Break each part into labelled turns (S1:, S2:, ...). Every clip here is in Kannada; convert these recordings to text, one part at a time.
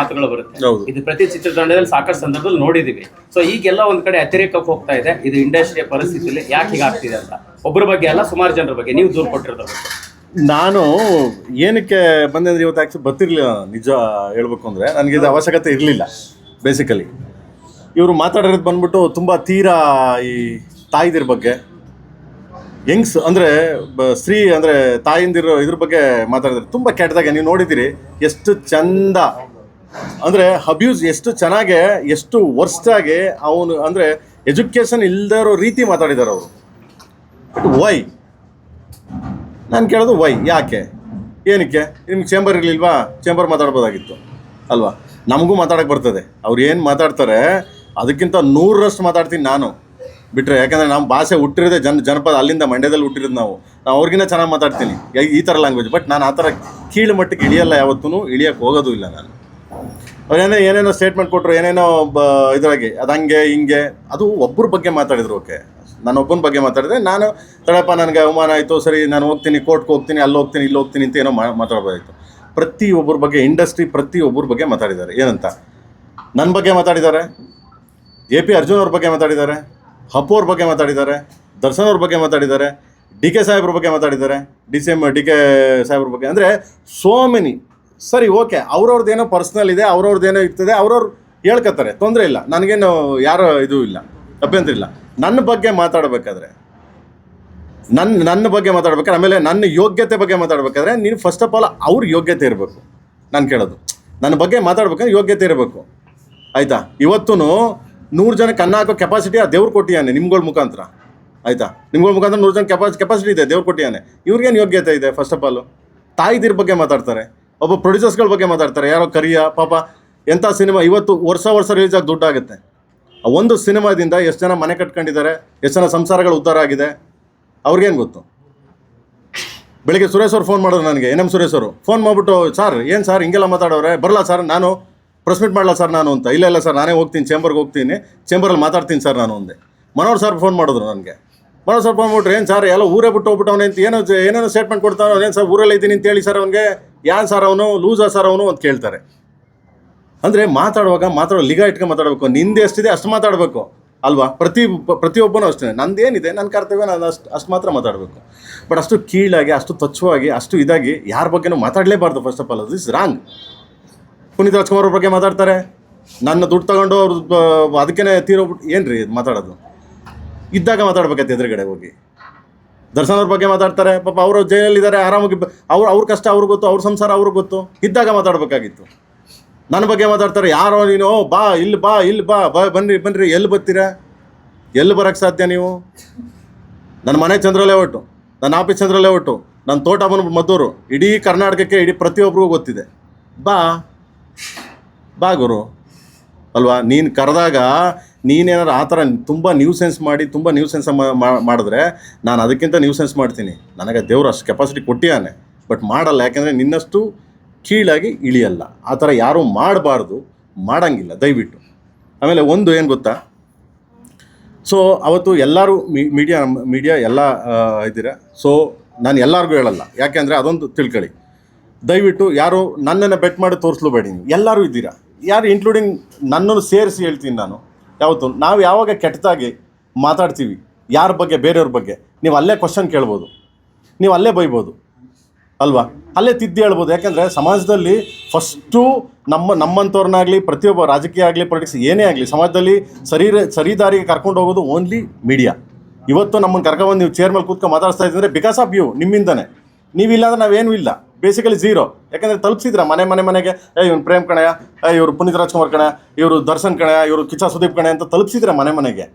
S1: ಮಾತುಗಳು ಬರುತ್ತೆ. ಇದು ಪ್ರತಿ ಚಿತ್ರತಂಡದಲ್ಲಿ ಸಾಕಷ್ಟು ಸಂದರ್ಭದಲ್ಲಿ ನೋಡಿದೀವಿ. ಸೊ ಈಗೆಲ್ಲ ಒಂದ್ ಕಡೆ ಅತಿರೇಕಕ್ಕೆ ಹೋಗ್ತಾ ಇದೆ. ಇದು ಇಂಡಸ್ಟ್ರಿಯ ಪರಿಸ್ಥಿತಿಯಲ್ಲಿ ಯಾಕೆ ಹೀಗಾಗ್ತಿದೆ ಅಂತ. ಒಬ್ಬರ ಬಗ್ಗೆ ಅಲ್ಲ ಸುಮಾರು ಜನರ ಬಗ್ಗೆ. ನೀವು ದೂರ ಕೊಟ್ಟಿರೋದು ಬಗ್ಗೆ.
S2: ನಾನು ಏನಕ್ಕೆ ಬಂದೆ ಅಂದ್ರೆ ಇವತ್ತು ಆಕ್ಚುಲಿ ಬರ್ತಿರ್ಲಿಲ್ಲ ನಿಜ ಹೇಳ್ಬೇಕು ಅಂದರೆ. ನನಗೆ ಇದು ಅವಶ್ಯಕತೆ ಇರಲಿಲ್ಲ ಬೇಸಿಕಲಿ ಇವರು ಮಾತಾಡಿರೋದು ಬಂದ್ಬಿಟ್ಟು ತುಂಬ ತೀರಾ ಈ ತಾಯಿದಿರ ಬಗ್ಗೆ. ಯಂಗ್ಸ್ ಅಂದರೆ ಸ್ತ್ರೀ ಅಂದರೆ ತಾಯಿಂದಿರೋ ಇದ್ರ ಬಗ್ಗೆ ಮಾತಾಡಿದ್ರೆ ತುಂಬ ಕೆಟ್ಟದಾಗೆ ನೀವು ನೋಡಿದ್ದೀರಿ ಎಷ್ಟು ಚಂದ ಅಂದರೆ ಅಬ್ಯೂಸ್ ಎಷ್ಟು ಚೆನ್ನಾಗೆ, ಎಷ್ಟು ವರ್ಸ್ಟಾಗಿ ಅವನು, ಅಂದರೆ ಎಜುಕೇಷನ್ ಇಲ್ದಿರೋ ರೀತಿ ಮಾತಾಡಿದ್ದಾರೆ ಅವರು. ಬಟ್ ವೈ ನಾನು ಕೇಳೋದು ವೈ ಯಾಕೆ? ಏನಕ್ಕೆ? ನಿಮ್ಗೆ ಚೇಂಬರ್ ಇರಲಿಲ್ವಾ? ಚೇಂಬರ್ ಮಾತಾಡ್ಬೋದಾಗಿತ್ತು. ಅಲ್ವಾ? ನಮಗೂ ಮಾತಾಡಕ್ಕೆ ಬರ್ತದೆ. ಅವ್ರು ಏನು ಮಾತಾಡ್ತಾರೆ, ಅದಕ್ಕಿಂತ ನೂರರಷ್ಟು ಮಾತಾಡ್ತೀನಿ ನಾನು. ಬಿಟ್ಟರೆ ಯಾಕಂದರೆ ನಮ್ಮ ಭಾಷೆ ಹುಟ್ಟಿರೋದೆ ಜನ, ಜನಪದ ಅಲ್ಲಿಂದ ಮಂಡ್ಯದಲ್ಲಿ ಹುಟ್ಟಿರೋದು ನಾವು. ನಾವು ಅವ್ರಿಗಿಂತ ಚೆನ್ನಾಗಿ ಮಾತಾಡ್ತೀನಿ. ಈ ಥರ ಲ್ಯಾಂಗ್ವೇಜ್ ಬಟ್ ನಾನು ಆ ಥರ ಕೀಳು ಮಟ್ಟಕ್ಕೆ ಇಳಿಯಲ್ಲ ಯಾವತ್ತೂ ಇಳಿಯೋಕೆ ಹೋಗೋದು ಇಲ್ಲ ನಾನು. ಅವ್ರೇನೋ ಏನೇನೋ ಸ್ಟೇಟ್ಮೆಂಟ್ ಕೊಟ್ಟರು ಏನೇನೋ, ಬ, ಇದ್ರಾಗೆ, ಅದು ಹಂಗೆ, ಹಿಂಗೆ, ಅದು ಒಬ್ಬರ ಬಗ್ಗೆ ಮಾತಾಡಿದ್ರು, ಓಕೆ. ನಾನು ಒಬ್ಬನ ಬಗ್ಗೆ ಮಾತಾಡಿದ್ರೆ, ನಾನು, ತಡಪ್ಪ, ನನಗೆ ಅವಮಾನ ಆಯಿತು, ಸರಿ, ನಾನು ಹೋಗ್ತೀನಿ ಕೋರ್ಟ್ಗೆ ಹೋಗ್ತೀನಿ, ಅಲ್ಲಿ ಹೋಗ್ತೀನಿ, ಇಲ್ಲಿ ಹೋಗ್ತೀನಿ ಅಂತ ಏನೋ ಮಾತಾಡ್ಬೋದಾಯಿತು ಮಾತಾಡ್ಬೋದಾಯ್ತು. ಪ್ರತಿ ಒಬ್ಬರ ಬಗ್ಗೆ ಇಂಡಸ್ಟ್ರಿ ಪ್ರತಿ ಒಬ್ಬರ ಬಗ್ಗೆ ಮಾತಾಡಿದ್ದಾರೆ. ಏನಂತ? ನನ್ನ ಬಗ್ಗೆ ಮಾತಾಡಿದ್ದಾರೆ? ಎ ಪಿ ಅರ್ಜುನ್ ಅವ್ರ ಬಗ್ಗೆ ಮಾತಾಡಿದ್ದಾರೆ? ಹಪ್ಪು ಅವ್ರ ಬಗ್ಗೆ ಮಾತಾಡಿದ್ದಾರೆ? ದರ್ಶನ್ ಅವ್ರ ಬಗ್ಗೆ ಮಾತಾಡಿದ್ದಾರೆ? ಡಿ ಕೆ ಸಾಹೇಬ್ರ ಬಗ್ಗೆ ಮಾತಾಡಿದ್ದಾರೆ? D C M D K ಸಾಹೇಬ್ರ ಬಗ್ಗೆ. ಅಂದರೆ ಸೋ ಮೆನಿ ಸರಿ, ಓಕೆ. ಅವ್ರವ್ರದ್ದೇನೋ ಪರ್ಸ್ನಲ್ ಇದೆ ಅವ್ರವ್ರದ್ದೇನೋ ಇರ್ತದೆ, ಅವ್ರವ್ರು ಹೇಳ್ಕೊತಾರೆ. ತೊಂದರೆ ಇಲ್ಲ. ನನಗೇನು ಯಾರೋ ಇದು ಇಲ್ಲ, ಅಭ್ಯಂತರ ಇಲ್ಲ. ನನ್ನ ಬಗ್ಗೆ ಮಾತಾಡಬೇಕಾದ್ರೆ ನನ್ನ ನನ್ನ ಬಗ್ಗೆ ಮಾತಾಡ್ಬೇಕಾದ್ರೆ, ಆಮೇಲೆ ನನ್ನ ಯೋಗ್ಯತೆ ಬಗ್ಗೆ ಮಾತಾಡ್ಬೇಕಾದ್ರೆ, ನೀನು ಫಸ್ಟ್ ಆಫ್ ಆಲ್ ಅವ್ರ ಯೋಗ್ಯತೆ ಇರಬೇಕು, ನಾನು ಕೇಳೋದು. ನನ್ನ ಬಗ್ಗೆ ಮಾತಾಡ್ಬೇಕಂದ್ರೆ ಯೋಗ್ಯತೆ ಇರಬೇಕು. ಆಯಿತಾ? ಇವತ್ತು ನೂರು ಜನ ಕನ್ನ ಹಾಕೋ ಕೆಪಾಸಿಟಿ ಆ ದೇವ್ರು ಕೊಟ್ಟಿಯಾನೆ ನಿಮ್ಗಳ ಮುಖಾಂತರ. ಆಯಿತಾ? ನಿಮ್ಗಳ ಮುಖಾಂತರ ನೂರು ಜನ ಕೆಪಾಸ್ ಕೆಪಾಸಿಟಿ ಇದೆ, ದೇವ್ರು ಕೊಟ್ಟಿಯಾನೆ. ಇವ್ರಿಗೇನು ಯೋಗ್ಯತೆ ಇದೆ ಫಸ್ಟ್ ಆಫ್ ಆಲು ತಾಯಿದಿರ ಬಗ್ಗೆ ಮಾತಾಡ್ತಾರೆ. ಒಬ್ಬ ಪ್ರೊಡ್ಯೂಸರ್ಸ್ಗಳ ಬಗ್ಗೆ ಮಾತಾಡ್ತಾರೆ. ಯಾರೋ ಕರಿಯ, ಪಾಪ ಎಂಥ ಸಿನಿಮಾ ಇವತ್ತು ವರ್ಷ ವರ್ಷ ರಿಲೀಸ್ ಆಗಿ ದುಡ್ಡಾಗುತ್ತೆ. ಆ ಒಂದು ಸಿನಿಮಾದಿಂದ ಎಷ್ಟು ಜನ ಮನೆ ಕಟ್ಕೊಂಡಿದ್ದಾರೆ, ಎಷ್ಟು ಜನ ಸಂಸಾರಗಳು ಉದ್ಧಾರ ಆಗಿದೆ, ಅವ್ರಿಗೇನು ಗೊತ್ತು? ಬೆಳಿಗ್ಗೆ ಸುರೇಶ್ ಅವ್ರು ಫೋನ್ ಮಾಡೋದು ನನಗೆ, ಎನ್ ಎಂ ಸುರೇಶ್ ಅವರು. ಫೋನ್ ಮಾಡಿಬಿಟ್ಟು, ಸರ್, ಏನು ಸರ್ ಹಿಂಗೆಲ್ಲ ಮಾತಾಡೋರೆ ಬರಲ್ಲ ಸರ್, ನಾನು ಪ್ರೆಸ್ ಮೀಟ್ ಮಾಡಲ್ಲ ಸರ್ ನಾನು ಅಂತ. ಇಲ್ಲ ಇಲ್ಲ ಸರ್, ನಾನೇ ಹೋಗ್ತೀನಿ ಚೇಂಬರ್ಗೆ ಹೋಗ್ತೀನಿ ಚೇಂಬರಲ್ಲಿ ಮಾತಾಡ್ತೀನಿ ಸರ್ ನಾನು ಒಂದೇ ಮನೋಹರ್ ಸರ್ ಫೋನ್ ಮಾಡಿದ್ರು ನನಗೆ. ಮನೋಹರ್ ಸರ್ ಫೋನ್ ಮಾಡ್ಬಿಟ್ರು, ಏನು ಸರ್, ಎಲ್ಲ ಊರೇ ಬಿಟ್ಟು ಹೋಗ್ಬಿಟ್ಟವನೆ ಅಂತ, ಏನೋ ಏನೇನೋ ಸ್ಟೇಟ್ಮೆಂಟ್ ಕೊಡ್ತಾನೋ ಏನು ಸರ್, ಊರಲ್ಲಿ ಇದ್ದೀನಿ ಅಂತ ಹೇಳಿ ಸರ್ ಅವನಿಗೆ. ಯಾನ್ ಸರ್ ಅವನು ಲೂಸಾ ಸರ್ ಅವನು ಅಂತ ಕೇಳ್ತಾರೆ. ಅಂದರೆ ಮಾತಾಡುವಾಗ ಮಾತಾಡೋ ಲಿಗ ಇಟ್ಕೊಂಡು ಮಾತಾಡಬೇಕು. ನಿಂದೆ ಎಷ್ಟಿದೆ ಅಷ್ಟು ಮಾತಾಡಬೇಕು. ಅಲ್ವಾ? ಪ್ರತಿ ಪ್ರತಿಯೊಬ್ಬನೂ ಅಷ್ಟೇ. ನಂದೇನಿದೆ ನನ್ನ ಕರ್ತವ್ಯ, ನಾನು ಅಷ್ಟು ಅಷ್ಟು ಮಾತ್ರ ಮಾತಾಡಬೇಕು. ಬಟ್ ಅಷ್ಟು ಕೀಳಾಗಿ, ಅಷ್ಟು ತಚ್ಚುವಾಗಿ ಅಷ್ಟು ಇದಾಗಿ ಯಾರ ಬಗ್ಗೆನೂ ಮಾತಾಡಲೇಬಾರ್ದು first of all this wrong Puneeth Rajkumar ಅವ್ರ ಬಗ್ಗೆ ಮಾತಾಡ್ತಾರೆ. ನನ್ನ ದುಡ್ಡು ತಗೊಂಡು ಅವ್ರದ್ದು ಅದಕ್ಕೇ ತೀರೋಗ್ಬಿಟ್ಟು ಏನು ರೀ ಮಾತಾಡೋದು? ಇದ್ದಾಗ ಮಾತಾಡ್ಬೇಕಾಯ್ತು ಎದುರುಗಡೆ ಹೋಗಿ. ದರ್ಶನ್ ಅವ್ರ ಬಗ್ಗೆ ಮಾತಾಡ್ತಾರೆ. ಪಾಪ ಅವರು ಜೈಲಲ್ಲಿದ್ದಾರೆ, ಆರಾಮಾಗಿ ಅವ್ರ ಅವ್ರ ಕಷ್ಟ ಅವ್ರಿಗೆ ಗೊತ್ತು, ಅವ್ರ ಸಂಸಾರ ಅವ್ರಿಗೆ ಗೊತ್ತು. ಇದ್ದಾಗ ಮಾತಾಡಬೇಕಾಗಿತ್ತು. ನನ್ನ ಬಗ್ಗೆ ಮಾತಾಡ್ತಾರೆ, ಯಾರೋ ನೀನು ಬಾ, ಇಲ್ಲಿ ಬಾ ಇಲ್ಲಿ ಬಾ ಬಾ ಬನ್ನಿ ಬನ್ನಿರಿ ಎಲ್ಲಿ ಬರ್ತೀರಾ? ಎಲ್ಲಿ ಬರೋಕ್ಕೆ ಸಾಧ್ಯ ನೀವು? ನನ್ನ ಮನೆ ಚಂದ್ರಲೇ ಒಟ್ಟು ನನ್ನ ಆಫೀಸ್ ಚಂದ್ರಲೇ ಒಟ್ಟು ನನ್ನ ತೋಟ ಬಂದು ಮದ್ದೂರು, ಇಡೀ ಕರ್ನಾಟಕಕ್ಕೆ, ಇಡೀ ಪ್ರತಿಯೊಬ್ಬರಿಗೂ ಗೊತ್ತಿದೆ. ಬಾ ಬಾ ಗುರು. ಅಲ್ವಾ? ನೀನು ಕರೆದಾಗ ನೀನೇನಾರು ಆ ಥರ ತುಂಬ ನ್ಯೂಸೆನ್ಸ್ ಮಾಡಿ, ತುಂಬ ನ್ಯೂಸೆನ್ಸ್ ಮಾಡಿದ್ರೆ ನಾನು ಅದಕ್ಕಿಂತ ನ್ಯೂಸೆನ್ಸ್ ಮಾಡ್ತೀನಿ. ನನಗೆ ದೇವ್ರು ಅಷ್ಟು ಕೆಪಾಸಿಟಿ ಕೊಟ್ಟಿಯಾನೆ ಬಟ್ ಮಾಡಲ್ಲ, ಯಾಕೆಂದರೆ ನಿನ್ನಷ್ಟು ಕೀಳಾಗಿ ಇಳಿಯಲ್ಲ. ಆ ಥರ ಯಾರೂ ಮಾಡಬಾರ್ದು, ಮಾಡಂಗಿಲ್ಲ, ದಯವಿಟ್ಟು. ಆಮೇಲೆ ಒಂದು ಏನು ಗೊತ್ತಾ? ಸೊ ಅವತ್ತು ಎಲ್ಲರೂ ಮೀಡಿಯಾ ಮೀಡಿಯಾ ಎಲ್ಲ ಇದ್ದೀರಾ? ಸೊ ನಾನು ಎಲ್ಲರಿಗೂ ಹೇಳಲ್ಲ. ಯಾಕೆಂದರೆ ಅದೊಂದು ತಿಳ್ಕೊಳ್ಳಿ ದಯವಿಟ್ಟು ಯಾರು ನನ್ನನ್ನು ಬೆಟ್ ಮಾಡಿ ತೋರಿಸ್ಲೂಬೇಡಿ ನೀವು. ಎಲ್ಲರೂ ಇದ್ದೀರಾ? ಯಾರು ಇನ್ಕ್ಲೂಡಿಂಗ್ ನನ್ನನ್ನು ಸೇರಿಸಿ ಹೇಳ್ತೀನಿ ನಾನು. ಯಾವತ್ತು? ನಾವು ಯಾವಾಗ ಕೆಟ್ಟದಾಗಿ ಮಾತಾಡ್ತೀವಿ? ಯಾರ ಬಗ್ಗೆ? ಬೇರೆಯವ್ರ ಬಗ್ಗೆ? ನೀವು ಅಲ್ಲೇ ಕ್ವಶನ್ ಕೇಳ್ಬೋದು. ನೀವು ಅಲ್ಲೇ ಬೈಬೋದು. ಅಲ್ವಾ? ಅಲ್ಲೇ ತಿದ್ದಿ ಹೇಳ್ಬೋದು. ಯಾಕೆಂದರೆ ಸಮಾಜದಲ್ಲಿ ಫಸ್ಟು ನಮ್ಮ, ನಮ್ಮಂಥವ್ರನ್ನಾಗಲಿ, ಪ್ರತಿಯೊಬ್ಬ ರಾಜಕೀಯ ಆಗಲಿ ಪೊಲಿಟಿಕ್ಸ್ ಏನೇ ಆಗಲಿ, ಸಮಾಜದಲ್ಲಿ ಸರಿ ದಾರಿಗೆ ಕರ್ಕೊಂಡು ಹೋಗೋದು ಓನ್ಲಿ ಮೀಡಿಯಾ ಇವತ್ತು ನಮ್ಮನ್ನು ಕರ್ಕೊಂಡು ನೀವು ಚೇರ್ ಮೇಲೆ ಕೂತ್ಕೊಂಡು ಮಾತಾಡ್ತಾ ಇದ್ದರೆ ಬಿಕಾಸ್ ಆಫ್ ಯು ನಿಮ್ಮಿಂದನೇ. ನೀವಿಲ್ಲ ಅಂದರೆ ನಾವೇನೂ ಇಲ್ಲ. ಬೇಸಿಕಲಿ ಝೀರೋ ಯಾಕಂದರೆ ತಲುಪಿಸಿದ್ರ ಮನೆ ಮನೆ ಮನೆಗೆ ಏ ಇವ್ನು ಪ್ರೇಮ್ ಕಣಯ ಏ ಇವರು ಪುನೀತ್ ರಾಜ್ಕುಮಾರ್ ಕಣ ಇವರು ದರ್ಶನ್ ಕಣಯ ಇವರು ಕಿಚ್ಚ ಸುದೀಪ್ ಕಣೆ ಅಂತ ತಲುಪಿಸಿದ್ರ ಮನೆ ಮನೆಗೆ?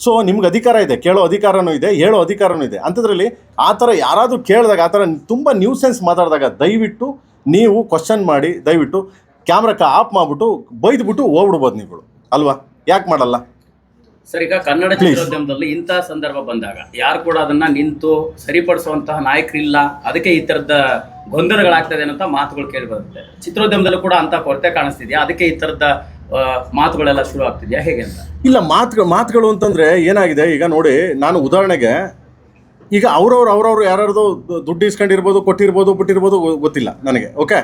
S2: ಸೊ ನಿಮ್ಗೆ ಅಧಿಕಾರ ಇದೆ ಕೇಳೋ ಅಧಿಕಾರನೂ ಇದೆ ಹೇಳೋ ಅಧಿಕಾರನೂ ಇದೆ. ಅಂಥದ್ರಲ್ಲಿ ಆ ಥರ ಯಾರಾದರೂ ಕೇಳಿದಾಗ ಆ ಥರ ತುಂಬ ನ್ಯೂಸೆನ್ಸ್ ಮಾತಾಡಿದಾಗ ದಯವಿಟ್ಟು ನೀವು ಕ್ವಶನ್ ಮಾಡಿ ದಯವಿಟ್ಟು ಕ್ಯಾಮ್ರಾಕ್ಕೆ ಆಫ್ ಮಾಡಿಬಿಟ್ಟು ಬೈದ್ಬಿಟ್ಟು ಹೋಗ್ಬಿಡ್ಬೋದು ನೀವುಗಳು. ಅಲ್ವಾ? ಯಾಕೆ ಮಾಡಲ್ಲ?
S1: ಸರ್ ಈಗ ಕನ್ನಡ. ಚಿತ್ರೋದ್ಯಮದಲ್ಲಿ ಇಂತಹ ಸಂದರ್ಭ ಬಂದಾಗ ಯಾರು ಕೂಡ ಅದನ್ನ ನಿಂತು ಸರಿಪಡಿಸುವಂತಹ ನಾಯಕರಿಲ್ಲ. ಅದಕ್ಕೆ ಈ ತರದ ಗೊಂದಲಗಳಾಗ್ತದೆ ಅನ್ನೋ ಮಾತುಗಳು ಕೇಳಿ ಬರುತ್ತೆ. ಚಿತ್ರೋದ್ಯಮದಲ್ಲೂ ಕೂಡ ಅಂತ ಕೊರತೆ ಕಾಣಿಸ್ತಿದ್ಯಾ? ಅದಕ್ಕೆ ಈ ತರದ ಮಾತುಗಳೆಲ್ಲ ಶುರು ಆಗ್ತಿದ್ಯಾ? ಹೇಗೆ ಅಂತ?
S2: ಇಲ್ಲ ಮಾತುಗಳು ಮಾತುಗಳು ಅಂತಂದ್ರೆ ಏನಾಗಿದೆ? ಈಗ ನೋಡಿ, ನಾನು ಉದಾಹರಣೆಗೆ, ಈಗ ಅವ್ರವ್ರು ಅವ್ರವ್ರು ಯಾರ್ಯಾರ್ದು ದುಡ್ಡು ಇಸ್ಕೊಂಡಿರ್ಬೋದು, ಕೊಟ್ಟಿರ್ಬೋದು, ಬಿಟ್ಟಿರ್ಬೋದು ಗೊತ್ತಿಲ್ಲ ನನಗೆ, ಓಕೆ?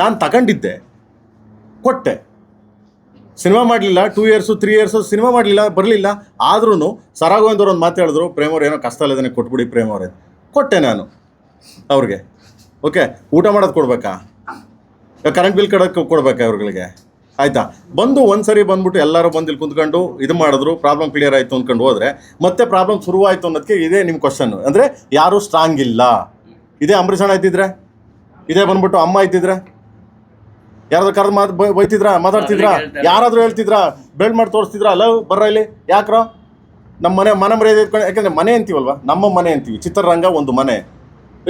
S2: ನಾನು ತಗೊಂಡಿದ್ದೆ, ಕೊಟ್ಟೆ. ಸಿನಿಮಾ ಮಾಡಲಿಲ್ಲ two years three years cinema ಮಾಡಲಿಲ್ಲ, ಬರಲಿಲ್ಲ. ಆದ್ರೂ ಸರಾಗೋವಿಂದವ್ರು ಒಂದು ಮಾತು ಹೇಳಿದ್ರು ಪ್ರೇಮವ್ರು ಏನೋ ಕಷ್ಟ ಇಲ್ಲದೇ ಕೊಟ್ಬಿಡಿ ಪ್ರೇಮವ್ರೆ ಕೊಟ್ಟೆ ನಾನು ಅವ್ರಿಗೆ. ಓಕೆ ಊಟ ಮಾಡೋದು ಕೊಡ್ಬೇಕಾ? ಕರೆಂಟ್ ಬಿಲ್ ಕಡಕ್ಕೆ ಕೊಡ್ಬೇಕಾ ಅವ್ರುಗಳಿಗೆ ಆಯ್ತಾ? ಬಂದು ಒಂದು ಸರಿ ಬಂದ್ಬಿಟ್ಟು ಎಲ್ಲರೂ ಬಂದು ಇಲ್ಲಿ ಕುಂತ್ಕೊಂಡು ಇದು ಮಾಡಿದ್ರು ಪ್ರಾಬ್ಲಮ್ ಕ್ಲಿಯರ್ ಆಯಿತು ಅಂದ್ಕೊಂಡು ಹೋದರೆ ಮತ್ತೆ ಪ್ರಾಬ್ಲಮ್ ಶುರುವಾಯಿತು ಅನ್ನೋದಕ್ಕೆ ಇದೇ ನಿಮ್ಮ ಕ್ವಶನ್ ಅಂದರೆ ಯಾರೂ ಸ್ಟ್ರಾಂಗ್ ಇಲ್ಲ. ಇದೇ ಅಂಬರೀಷ್ ಅಣ್ಣ ಇದ್ದಿದ್ರೆ? ಇದೇ ಬಂದ್ಬಿಟ್ಟು ಅಮ್ಮ ಇದ್ದಿದ್ರೆ? ಯಾರಾದ್ರೂ ಕರೆದು ಮಾತು ಬೈತಿದ್ರ? ಮಾತಾಡ್ತಿದ್ರಾ? ಯಾರಾದರೂ ಹೇಳ್ತಿದ್ರಾ? ಬೆಲ್ಟ್ ಮಾಡಿ ತೋರಿಸ್ತಿದ್ರಾ? ಅಲ್ಲ ಬರ್ರ ಇಲ್ಲಿ? ಯಾಕ್ರೋ? ನಮ್ಮ ಮನೆ ಮನೆ ಮರ್ಯಾದೆ ಇಟ್ಕೊಂಡು ಯಾಕಂದ್ರೆ ಮನೆ ಅಂತೀವಲ್ವ? ನಮ್ಮ ಮನೆ ಅಂತೀವಿ. ಚಿತ್ರರಂಗ ಒಂದು ಮನೆ.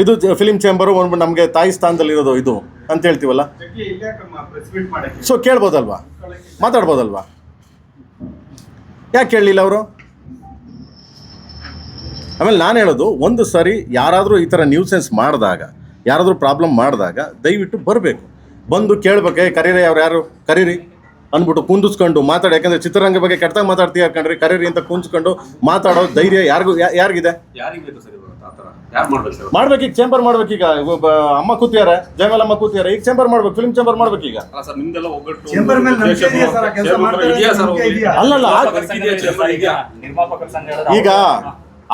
S2: ಇದು ಫಿಲಿಂ ಚೇಂಬರು ಒಂದು ನಮಗೆ ತಾಯಿ ಸ್ಥಾನದಲ್ಲಿರೋದು ಇದು ಅಂತ ಹೇಳ್ತೀವಲ್ಲ? ಸೊ ಕೇಳ್ಬೋದಲ್ವಾ? ಮಾತಾಡ್ಬೋದಲ್ವಾ? ಯಾಕೆ ಕೇಳಲಿಲ್ಲ ಅವರು? ಆಮೇಲೆ ನಾನು ಹೇಳೋದು, ಒಂದು ಸಾರಿ ಯಾರಾದರೂ ಈ ಥರ ನ್ಯೂಸೆನ್ಸ್ ಮಾಡಿದಾಗ, ಯಾರಾದರೂ ಪ್ರಾಬ್ಲಮ್ ಮಾಡಿದಾಗ ದಯವಿಟ್ಟು ಬರಬೇಕು. ಬಂದು ಕೇಳ್ಬೇಕೇ ಕರೀರಿ ಅವ್ರು ಯಾರು? ಕರೀರಿ? ಅಂದ್ಬಿಟ್ಟು ಕುಂದಿಸ್ಕೊಂಡು ಮಾತಾಡಿ. ಯಾಕಂದರೆ ಚಿತ್ರರಂಗ ಬಗ್ಗೆ ಕೆಟ್ಟದಾಗ ಮಾತಾಡ್ತೀಯ ಕಣ್ರಿ? ಕರೀರಿ ಅಂತ ಕುಂದಿಸ್ಕೊಂಡು ಮಾತಾಡೋ ಧೈರ್ಯ ಯಾರಿಗೂ ಯಾರಿಗಿದೆ?
S3: ಮಾಡ್ಬೇಕು ಈಗ
S2: ಮಾಡ್ಬೇಕೀಗ ಚೇಂಬರ್ ಮಾಡ್ಬೇಕೀಗ ಒಬ್ಬ ಅಮ್ಮ ಕೂತಿಯಾರ ಜಯಮಾಲ ಅಮ್ಮ ಕೂತಿಯಾರ ಈಗ. ಚೇಂಬರ್ ಮಾಡ್ಬೇಕು. ಫಿಲ್ಮ್ ಚೇಂಬರ್
S3: ಮಾಡ್ಬೇಕು
S4: ಈಗ?
S2: ಅಲ್ಲಲ್ಲ ಈಗ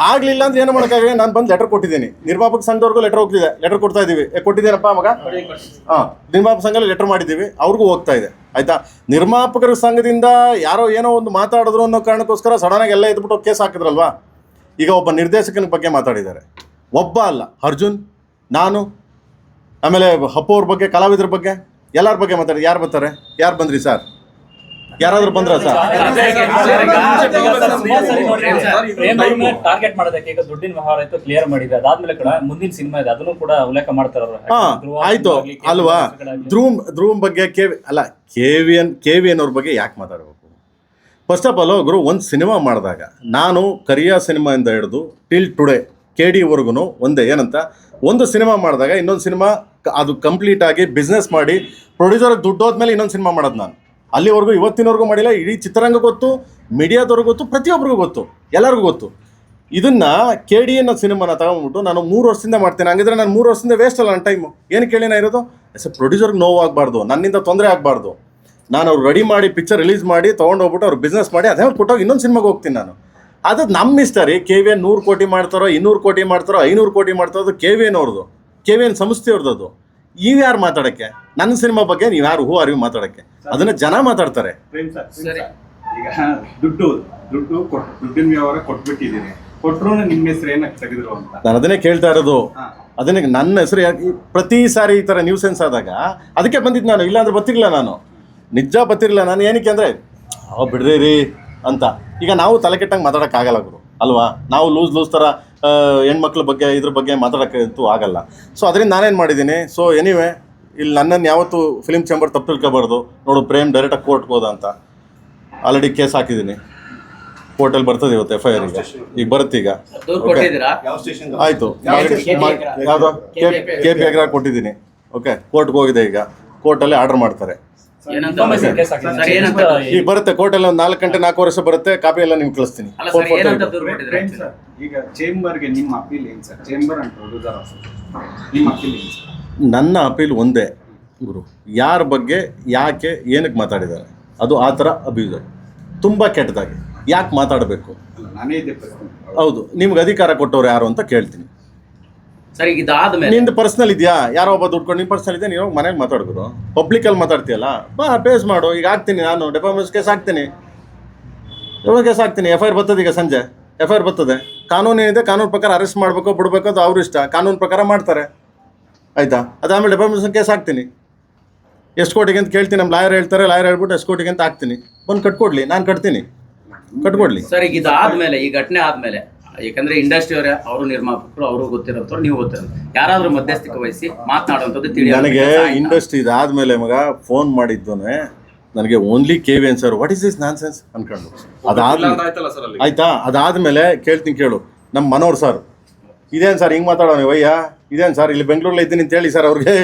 S2: ಆಗ್ಲಿಲ್ಲ ಅಂದ್ರೆ ಏನು ಮಾಡಕ್ಕಾಗ ನಾನು ಬಂದು ಲೆಟರ್ ಕೊಟ್ಟಿದ್ದೀನಿ. ನಿರ್ಮಾಪಕ ಸಂಘದವ್ರಿಗೂ ಲೆಟರ್ ಹೋಗ್ತಿದೆ. ಲೆಟರ್ ಕೊಡ್ತಾ ಇದೀವಿ. ಕೊಟ್ಟಿದ್ದೀನಪ್ಪ ಮಗ ಹಾ ನಿರ್ಮಾಪಕ ಸಂಘ ಲೆಟರ್ ಮಾಡಿದ್ದೀವಿ. ಅವ್ರಿಗೂ ಹೋಗ್ತಾ ಇದೆ. ಆಯ್ತಾ? ನಿರ್ಮಾಪಕರ ಸಂಘದಿಂದ ಯಾರೋ ಏನೋ ಒಂದು ಮಾತಾಡಿದ್ರು ಅನ್ನೋ ಕಾರಣಕ್ಕೋಸ್ಕರ ಸಡನ್ ಆಗಿ ಎಲ್ಲ ಎದ್ಬಿಟ್ಟು ಕೇಸ್ ಹಾಕಿದ್ರಲ್ವಾ? ಈಗ ಒಬ್ಬ ನಿರ್ದೇಶಕನ ಬಗ್ಗೆ ಮಾತಾಡಿದ್ದಾರೆ. ಒಬ್ಬ ಅಲ್ಲ ಅರ್ಜುನ್ ನಾನು ಆಮೇಲೆ ಹಪ್ಪು ಅವ್ರ ಬಗ್ಗೆ ಕಲಾವಿದರ ಬಗ್ಗೆ ಎಲ್ಲರ ಬಗ್ಗೆ ಮಾತಾಡಿ ಯಾರು ಬರ್ತಾರೆ? ಯಾರು ಬಂದ್ರಿ ಸರ್? ಯಾರಾದ್ರೂ ಬಂದ್ರ ಸರ್?
S5: ಟಾರ್ಗೆಟ್ ಮಾಡೋದಕ್ಕೆ ಈಗ ದುಡ್ಡಿನ ವ್ಯವಹಾರ ಆಯ್ತು ಕ್ಲಿಯರ್ ಮಾಡಿದೆ. ಅದಾದ್ಮೇಲೆ ಕೂಡ ಮುಂದಿನ ಸಿನಿಮಾ ಇದೆ ಅದನ್ನು ಕೂಡ ಉಲ್ಲೇಖ ಮಾಡ್ತಾರೆ ಅವ್ರು.
S2: ಆಯ್ತು. ಅಲ್ವಾ?
S5: ಧ್ರೂಮ್
S2: ಧ್ರುವ್ ಬಗ್ಗೆ ಕೆ ಅಲ್ಲ K V N K V N ಅವ್ರ ಬಗ್ಗೆ ಯಾಕೆ ಮಾತಾಡಬೇಕು? ಫಸ್ಟ್ ಆಫ್ ಆಲ್ ಗುರು, ಒಂದು ಸಿನಿಮಾ ಮಾಡಿದಾಗ, ನಾನು ಕರಿಯಾ ಸಿನಿಮಾಯಿಂದ ಹಿಡಿದು ಟಿಲ್ ಟುಡೇ ಕೆ ಡಿವರೆಗೂ ಒಂದೇ, ಏನಂತ? ಒಂದು ಸಿನಿಮಾ ಮಾಡಿದಾಗ, ಇನ್ನೊಂದು ಸಿನಿಮಾ ಅದು ಕಂಪ್ಲೀಟ್ ಆಗಿ ಬಿಸ್ನೆಸ್ ಮಾಡಿ ಪ್ರೊಡ್ಯೂಸರ್ಗೆ ದುಡ್ಡು ಹೋದ್ಮೇಲೆ ಇನ್ನೊಂದು ಸಿನಿಮಾ ಮಾಡೋದು ನಾನು. ಅಲ್ಲಿವರೆಗೂ, ಇವತ್ತಿನವರೆಗೂ ಮಾಡಿಲ್ಲ, ಇಡೀ ಚಿತ್ರರಂಗ ಗೊತ್ತು ಮೀಡಿಯಾದವ್ರಿಗೂ ಗೊತ್ತು ಪ್ರತಿಯೊಬ್ಬರಿಗೂ ಗೊತ್ತು, ಎಲ್ಲರಿಗೂ ಗೊತ್ತು. ಇದನ್ನ ಕೆ ಡಿ ಅನ್ನೋ ಸಿನಿಮಾನ ತಗೊಂಡ್ಬಿಟ್ಟು ನಾನು ಮೂರು ವರ್ಷದಿಂದ ಮಾಡ್ತೀನಿ. ಹಂಗಿದ್ರೆ ನಾನು ಮೂರು ವರ್ಷದಿಂದ ವೇಸ್ಟ್ ಅಲ್ಲ ನನ್ನ ಟೈಮು ಏನು ಕೇಳಿ ಇರೋದು? ಎಸ್ ಪ್ರೊಡ್ಯೂಸರ್ಗೆ ನೋವು ಆಗಬಾರ್ದು ನನ್ನಿಂದ ತೊಂದರೆ ಆಗಬಾರ್ದು. ನಾನು ಅವ್ರು ರೆಡಿ ಮಾಡಿ ಪಿಕ್ಚರ್ ರಿಲೀಸ್ ಮಾಡಿ ತೊಗೊಂಡೋಗ್ಬಿಟ್ಟು ಅವ್ರು ಬಿಸ್ನೆಸ್ ಮಾಡಿ ಅದೇ ಕೊಟ್ಟೋಗಿ ಇನ್ನೊಂದು ಸಿನಿಮಾಗೆ ಹೋಗ್ತೀನಿ ನಾನು. ಅದು ನಮ್ಮ ಇಷ್ಟ ರೀ. ಕೆ ವಿ ಎನ್ ನೂರು ಕೋಟಿ ಮಾಡ್ತಾರೋ ಇನ್ನೂರು ಕೋಟಿ ಮಾಡ್ತಾರೋ ಐನೂರು ಕೋಟಿ ಮಾಡ್ತಾರೋ ಅದು ಕೆ ವಿ ಎನ್ ಅವ್ರದ್ದು ಕೆ ವಿ ಎನ್ ಸಂಸ್ಥೆಯವ್ರದ್ದು ಅದು ಈಗ ಯಾರು ಮಾತಾಡೋಕ್ಕೆ? ನನ್ನ ಸಿನಿಮಾ ಬಗ್ಗೆ ನೀವು ಯಾರು ಹೂ ಅರಿವು ಮಾತಾಡೋಕ್ಕೆ? ಅದನ್ನು ಜನ ಮಾತಾಡ್ತಾರೆ.
S4: ಪ್ರೇಮ್ ಸರ್,
S1: ಸರಿ.
S4: ಈಗ ದುಡ್ಡು ದುಡ್ಡು ಕೊಟ್ ದುಡ್ಡಿನ ವ್ಯವಹಾರ ಕೊಟ್ಬಿಟ್ಟಿದ್ದೀನಿ ಕೊಟ್ರು ನಿಮ್ಮ ಹೆಸರು ಏನಕ್ಕೆ ತೆಗೆದ್ರು ಅಂತ.
S2: ನಾನು ಅದನ್ನೇ ಕೇಳ್ತಾ ಇರೋದು. ಅದನ್ನ ನನ್ನ ಹೆಸರು ಪ್ರತಿ ಸಾರಿ ಈ ಥರ ನ್ಯೂಸೆನ್ಸ್ ಆದಾಗ ಅದಕ್ಕೆ ಬಂದಿದ್ದು ನಾನು. ಇಲ್ಲಾಂದ್ರೆ ಬರ್ತಿರ್ಲಿಲ್ಲ ನಾನು. ನಿಜ ಬತ್ತಿರಲಿಲ್ಲ ನಾನು ಏನಕ್ಕೆ ಅಂದರೆ ಅವ ಬಿಡ್ರಿ ರೀ ಅಂತ. ಈಗ ನಾವು ತಲೆ ಕೆಟ್ಟಂಗೆ ಮಾತಾಡೋಕ್ಕಾಗಲ್ಲ ಗುರು. ಅಲ್ವಾ? ನಾವು ಲೂಸ್ ಲೂಸ್ ಥರ ಹೆಣ್ಮಕ್ಳ ಬಗ್ಗೆ ಇದ್ರ ಬಗ್ಗೆ ಮಾತಾಡೋಕ್ಕಂತೂ ಆಗಲ್ಲ. ಸೊ ಅದರಿಂದ ನಾನೇನು ಮಾಡಿದ್ದೀನಿ? ಸೊ ಎನಿವೆ ಇಲ್ಲಿ ನನ್ನನ್ನು ಯಾವತ್ತೂ ಫಿಲಿಮ್ ಚೇಂಬರ್ ತಪ್ಪು ತಿಳ್ಕೋಬಾರ್ದು. ನೋಡು ಪ್ರೇಮ್ ಡೈರೆಕ್ಟಾಗಿ ಕೋರ್ಟ್ಗೆ ಹೋದ ಅಂತ. ಆಲ್ರೆಡಿ ಕೇಸ್ ಹಾಕಿದ್ದೀನಿ. ಕೋರ್ಟಲ್ಲಿ ಬರ್ತದೆ ಇವತ್ತು ಎಫ್ ಐ ಆರ್ ಈಗ ಈಗ ಬರುತ್ತೆ ಈಗ.
S1: ದೂರು
S2: Okay.
S1: ಕೊಟ್ಟಿದ್ದೀರಾ?
S4: ಯಾವ ಸ್ಟೇಷನ್
S2: ಆಯ್ತು? ಯಾವುದು? ಕೆ ಪಿ ಅಗ್ರ ಕೊಟ್ಟಿದ್ದೀನಿ. ಓಕೆ ಕೋರ್ಟ್ಗೆ ಹೋಗಿದೆ ಈಗ. ಕೋರ್ಟಲ್ಲಿ ಆರ್ಡರ್ ಮಾಡ್ತಾರೆ. ಈಗ ಬರುತ್ತೆ ಕೋರ್ಟಲ್ಲಿ ಒಂದು ನಾಲ್ಕು ಗಂಟೆ ನಾಲ್ಕು ವರ್ಷ ಬರುತ್ತೆ ಕಾಪಿ ಎಲ್ಲ ನಿಮ್ಗೆ ಕಳಿಸ್ತೀನಿ.
S1: ಸರ್
S2: photo
S1: ಏನಂತ
S2: ಇದೆ.
S1: ದೂರು ಕೊಟ್ಟಿದ್ರೆ
S4: ಪ್ರೇಮ್ ಸರ್ ಈಗ ಚೇಂಬರ್ಗೆ ನಿಮ್ಮ ಅಪೀಲ್ ಏನ್ ಸರ್? ಚೇಂಬರ್ ಅಂಡ್ ಪ್ರೊಡ್ಯೂಸರ್ ನಿಮ್ಮ ಅಪೀಲ್ ಏನ್ ಸರ್?
S2: ನನ್ನ ಅಪೀಲ್ ಒಂದೇ ಗುರು. ಯಾರ ಬಗ್ಗೆ ಯಾಕೆ ಏನಕ್ಕೆ ಮಾತಾಡಿದ್ದಾರೆ? ಅದು ಆ ಥರ ಅಭ್ಯೂಸ್ ತುಂಬ ಕೆಟ್ಟದಾಗಿ. ಯಾಕೆ ಮಾತಾಡಬೇಕು? ಹೌದು ನಿಮ್ಗೆ ಅಧಿಕಾರ ಕೊಟ್ಟವ್ರು ಯಾರು ಅಂತ ಕೇಳ್ತೀನಿ.
S1: ಸರ್ ಇದಾದ್ಮೇಲೆ
S2: ನಿಂದು ಪರ್ಸನಲ್ ಇದೆಯಾ? ಯಾರೋ ಒಬ್ಬ ದುಡ್ಕೊಂಡು ನಿಮ್ಮ ಪರ್ಸನಲ್ ಇದೆ ನೀವು ಮನೇಲಿ ಮಾತಾಡಿದ್ರು ಪಬ್ಲಿಕಲ್ಲಿ ಮಾತಾಡ್ತೀಯಲ್ಲ? ಬಾ ಪೇಸ್ ಮಾಡು. ಈಗ ಹಾಕ್ತೀನಿ ನಾನು. ಡೆಪಾಮೆಂಟ್ಸ್ ಕೇಸ್ ಹಾಕ್ತೀನಿ. ಡೆಪಾಮೆಂಟ್ ಕೇಸ್ ಹಾಕ್ತೀನಿ. ಎಫ್ ಐ ಆರ್ ಬರ್ತದೆ ಈಗ ಸಂಜೆ. ಎಫ್ ಐ ಆರ್ ಬರ್ತದೆ. ಕಾನೂನು ಏನಿದೆ ಕಾನೂನು ಪ್ರಕಾರ ಅರೆಸ್ಟ್ ಮಾಡಬೇಕು ಬಿಡಬೇಕು ಅದು ಅವ್ರ ಇಷ್ಟ. ಕಾನೂನು ಪ್ರಕಾರ ಮಾಡ್ತಾರೆ. ಆಯ್ತಾ? ಅದಾದಮೇಲೆ ಡೆಪಾಮೆಂಟ್ಸ್ ಕೇಸ್ ಹಾಕ್ತೀನಿ. ಎಷ್ಟು ಕೋಟಿಗೆ ಅಂತ ಕೇಳ್ತೀನಿ. ನಮ್ಮ ಲಾಯರ್ ಹೇಳ್ತಾರೆ ಲಾಯರ್ ಹೇಳ್ಬಿಟ್ಟು ಎಷ್ಟು ಕೋಟಿಗೆ ಅಂತ ಹಾಕ್ತೀನಿ. ಬಂದು ಕಟ್ಕೊಡ್ಲಿ. ನಾನು ಕಟ್ತೀನಿ. ಕಟ್ಕೊಡ್ಲಿ.
S1: ಸರಿ ಈಗ ಇದಾದ್ಮೇಲೆ ಈ ಘಟನೆ ಆದ್ಮೇಲೆ. ಯಾಕಂದ್ರೆ ಇಂಡಸ್ಟ್ರಿ ಅವರೇ ಅವರು ನಿರ್ಮಾಪಕರು ಅವರು ಗೊತ್ತಿರೋಂಥವ್ರು ನೀವು ಗೊತ್ತಿರೋದು ಯಾರಾದ್ರೂ ಮಧ್ಯಸ್ಥಿಕೆ ವಹಿಸಿ ಮಾತನಾಡುವಂಥದ್ದು ತಿಳಿ
S2: ನನಗೆ ಇಂಡಸ್ಟ್ರಿ ಇದಾದ್ಮೇಲೆ ಮಗ ಫೋನ್ ಮಾಡಿದ್ದೋನೆ ನನಗೆ only K V N sir what is this nonsense ಅನ್ಕೊಂಡು ಅದಾದ್ಮೇಲೆ
S3: ಆಯ್ತಲ್ಲ ಸರ್ ಅಲ್ಲಿ?
S2: ಆಯ್ತಾ? ಅದಾದ್ಮೇಲೆ ಕೇಳ್ತೀನಿ ಕೇಳು. ನಮ್ಮ ಮನೋರ್ ಸರ್ ಇದೇನು ಸರ್ ಹಿಂಗೆ ಮಾತಾಡೋಣ ವಯ್ಯ? ಇದೇನು ಸರ್ ಇಲ್ಲಿ ಬೆಂಗಳೂರಲ್ಲಿ ಇದ್ದೀನಿ ಅಂತ ಹೇಳಿ ಸರ್ ಅವ್ರಿಗೆ?